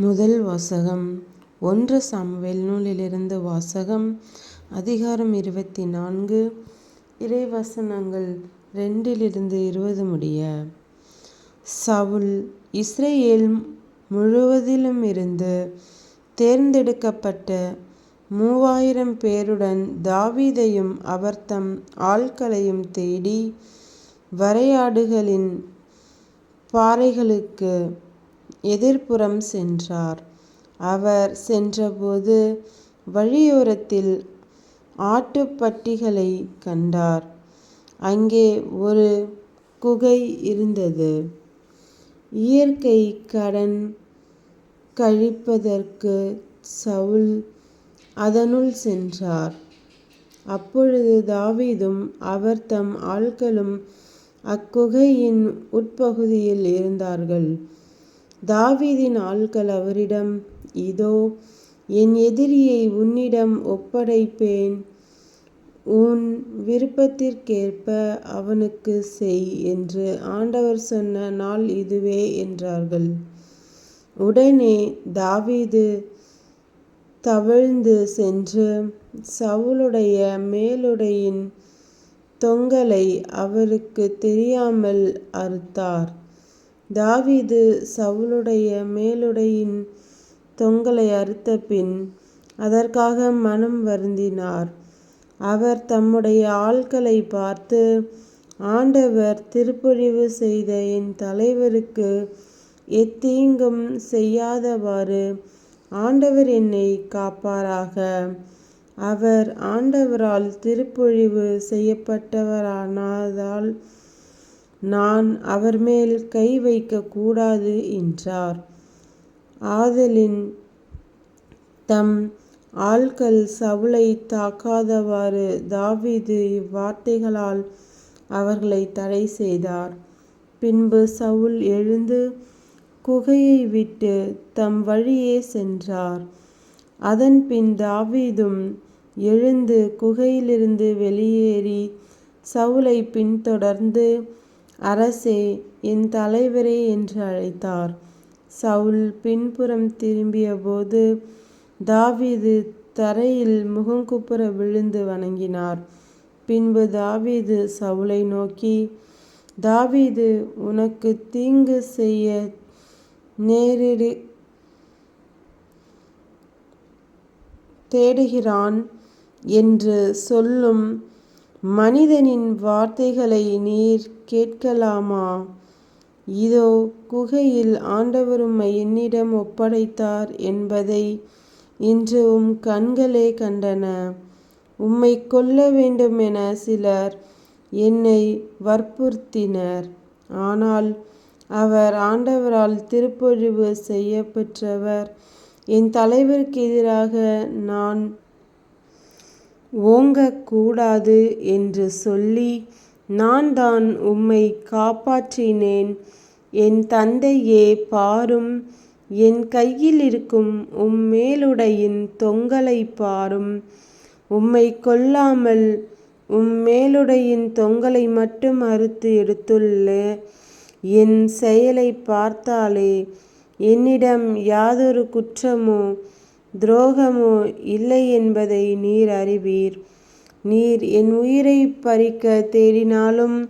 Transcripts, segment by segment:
முதல் வாசகம். ஒன்று சாமுவேல் நூலிலிருந்து வாசகம். அதிகாரம் இருபத்தி நான்கு இறைவசனங்கள் ரெண்டிலிருந்து இருபது முடிய. சவுல் இஸ்ரேல் முழுவதிலும் இருந்து தேர்ந்தெடுக்கப்பட்ட மூவாயிரம் பேருடன் தாவீதையும் அவர்தம் ஆட்களையும் தேடி வரையாடுகளின் பாறைகளுக்கு எதிர்ப்புறம் சென்றார். அவர் சென்றபோது வழியோரத்தில் ஆட்டுப்பட்டிகளை கண்டார். அங்கே ஒரு குகை இருந்தது. இயற்கை கடன் கழிப்பதற்கு சவுல் அதனுள் சென்றார். அப்பொழுது தாவீதும் அவர் தம் ஆட்களும் அக்குகையின் உட்பகுதியில் இருந்தார்கள். தாவீதின் ஆள்கள் அவரிடம் இதோ. என் எதிரியை உன்னிடம் ஒப்படைப்பேன் உன் விருப்பத்திற்கேற்ப அவனுக்கு செய் என்று ஆண்டவர் சொன்ன நாள் இதுவே என்றார்கள். உடனே தாவீது தவழ்ந்து சென்று சவுளுடைய மேலுடையின் தொங்கலை அவருக்குத் தெரியாமல் அறுத்தார். தாவீது சவுலுடைய மேலுடையின் தொங்கலை அறுத்த பின் அதற்காக மனம் வருந்தினார். அவர் தம்முடைய ஆட்களை பார்த்து ஆண்டவர் திருப்பொழிவு செய்த என் தலைவருக்கு எத்தீங்கும் செய்யாதவாறு ஆண்டவர் என்னை காப்பாராக. அவர் ஆண்டவரால் திருப்பொழிவு செய்யப்பட்டவரானதால் நான் அவர்மேல் கை வைக்கக்கூடாது என்றார். ஆதலின் தம் ஆள்கள் சவுளை தாக்காதவாறு தாவீது இவ்வார்த்தைகளால் அவர்களை தடை செய்தார். பின்பு சவுல் எழுந்து குகையை விட்டு தம் வழியே சென்றார். அதன்பின் தாவீதும் எழுந்து குகையிலிருந்து வெளியேறி சவுளை பின்தொடர்ந்து அரசே என் தலைவரே என்று அழைத்தார். சவுல் பின்புறம் திரும்பியபோது தாவீது தரையில் முகங்குப்புற விழுந்து வணங்கினார். பின்பு தாவீது சவுலை நோக்கி தாவீது உனக்கு தீங்கு செய்ய நேரிடு தேடுகிறான் என்று சொல்லும் மனிதனின் வார்த்தைகளை நீர் கேட்கலாமா? இதோ. குகையில் ஆண்டவர் உம்மை என்னிடம் ஒப்படைத்தார் என்பதை இன்று உம் கண்களே கண்டன. உம்மை கொல்ல வேண்டுமென சிலர் என்னை வற்புறுத்தினர். ஆனால் அவர் ஆண்டவரால் திருப்பொழிவு செய்யப்பெற்றவர் என் தலைவருக்கு எதிராக நான் ஓங்கக் கூடாது என்று சொல்லி நான் தான் உம்மை காப்பாற்றினேன். என் தந்தையே பாரும் என் கையிலிருக்கும் உம் மேலுடையின் தொங்கலை பாரும். உம்மை கொல்லாமல் உம் மேலுடையின் தொங்கலை மட்டும் அறுத்து எடுத்துள்ள என் செயலை பார்த்தாலே என்னிடம் யாதொரு குற்றமோ துரோகமோ இல்லை என்பதை நீர் அறிவீர். நீர் என் உயிரை பறிக்கத் தேடினாலும்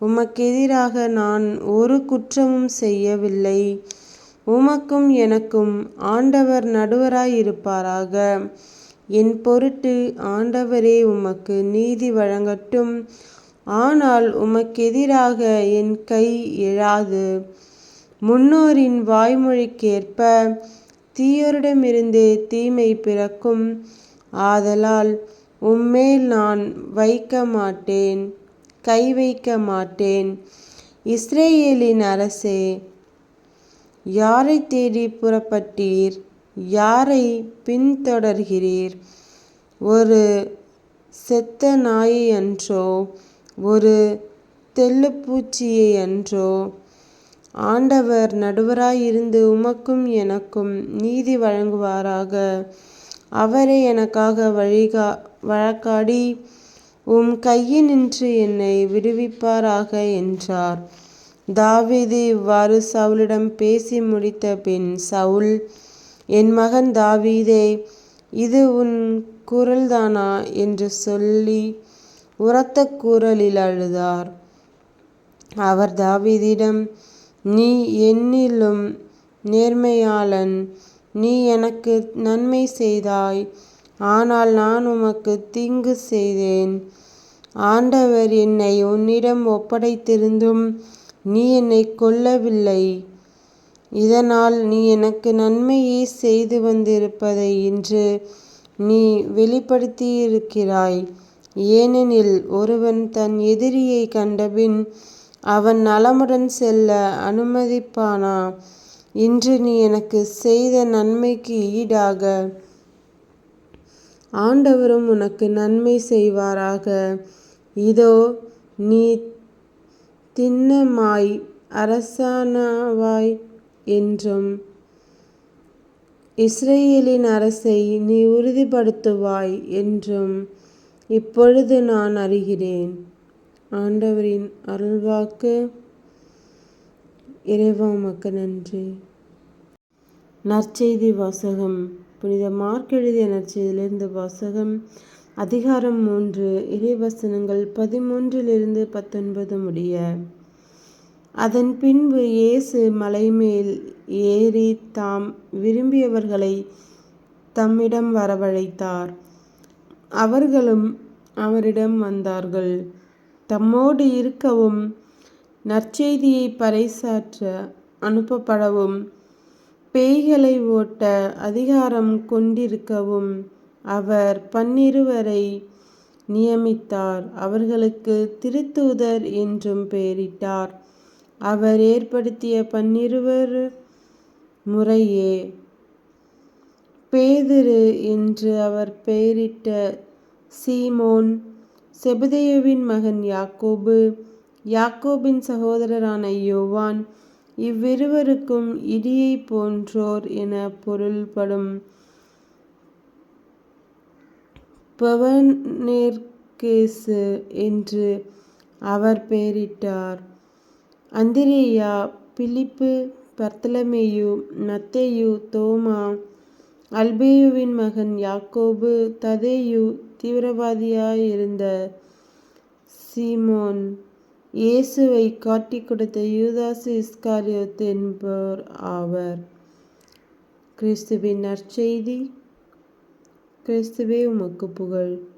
உமக்கெதிராக நான் ஒரு குற்றமும் செய்யவில்லை. உமக்கும் எனக்கும் ஆண்டவர் நடுவராய் இருப்பாராக. என் பொருட்டு ஆண்டவரே உமக்கு நீதி வழங்கட்டும். ஆனால் உமக்கெதிராக என் கை எழாது. முன்னோரின் வாய்மொழிக்கேற்ப தீயோரிடமிருந்தே தீமை பிறக்கும். ஆதலால் உம்மேல் நான் வைக்க மாட்டேன் கை வைக்க மாட்டேன். இஸ்ரேலின் அரசே. யாரை தேடி புறப்பட்டீர்? யாரை பின்தொடர்கிறீர்? ஒரு செத்த நாயையன்றோ? ஒரு தெள்ளுப்பூச்சியையன்றோ? ஆண்டவர் நடுவராயிருந்து உமக்கும் எனக்கும் நீதி வழங்குவாராக. அவரே எனக்காக வழிகா வழக்காடி உம் கையினின்று என்னை விடுவிப்பாராக என்றார். தாவீது இவ்வாறு சவுலிடம் பேசி முடித்த பின் சவுல் என் மகன் தாவீதே இது உன் குரல்தானா என்று சொல்லி உரத்த குரலில் அழுதார் அவர் தாவீதிடம் நீ என்னிலும் நேர்மையாளன். நீ எனக்கு நன்மை செய்தாய். ஆனால் நான் உமக்கு தீங்கு செய்தேன். ஆண்டவர் என்னை உன்னிடம் ஒப்படைத்திருந்தும் நீ என்னை கொல்லவில்லை. இதனால் நீ எனக்கு நன்மையே செய்து வந்திருப்பதை இன்று நீ வெளிப்படுத்தியிருக்கிறாய். ஏனெனில் ஒருவன் தன் எதிரியை கண்டபின் அவன் நலமுடன் செல்ல அனுமதிப்பானா? இன்று நீ எனக்கு செய்த நன்மைக்கு ஈடாக. ஆண்டவரும் உனக்கு நன்மை செய்வாராக. இதோ நீ திண்ணமாய் அரசானவாய் என்றும் இஸ்ரேலின் அரசை நீ உறுதிப்படுத்துவாய் என்றும் இப்பொழுது நான் அறிகிறேன். ஆண்டவரின் அருள்வாக்கு. இறைவா உமக்கு நன்றி. நற்செய்தி வாசகம். புனித மார்க் எழுதிய நற்செய்தியிலிருந்து வாசகம். அதிகாரம் மூன்று இறைவசனங்கள் பதிமூன்றிலிருந்து பத்தொன்பது முடிய. அதன் பின்பு இயேசு மலைமேல் ஏறி தாம் விரும்பியவர்களை தம்மிடம் வரவழைத்தார். அவர்களும் அவரிடம் வந்தார்கள். தம்மோடு இருக்கவும் நற்செய்தியை பறைசாற்ற அனுப்பப்படவும் பேய்களை ஓட்ட அதிகாரம் கொண்டிருக்கவும் அவர் பன்னிருவரை நியமித்தார். அவர்களுக்கு திருத்தூதர் என்றும் பெயரிட்டார். அவர் ஏற்படுத்திய பன்னிருவர் முறையே பேதிரு என்று அவர் பெயரிட்ட சீமோன் செபதேயுவின் மகன் யாக்கோபு யாக்கோபின் சகோதரரான யோவான் இவ்விருவருக்கும் இடியை போன்றோர் என பொருள்படும். பவனேர்கேசு என்று அவர் பெயரிட்டார். அந்திரேயா பிலிப்பு பர்த்தலமேயு நத்தேயு தோமா அல்பேயுவின் மகன் யாக்கோபு ததேயு தீவிரவாதியாயிருந்த சீமோன் இயேசுவை காட்டிக் கொடுத்த யூதாசு இஸ்காரியோத் என்பவர் ஆவர். கிறிஸ்துவின் நற்செய்தி கிறிஸ்துவே உமக்கு புகழ்.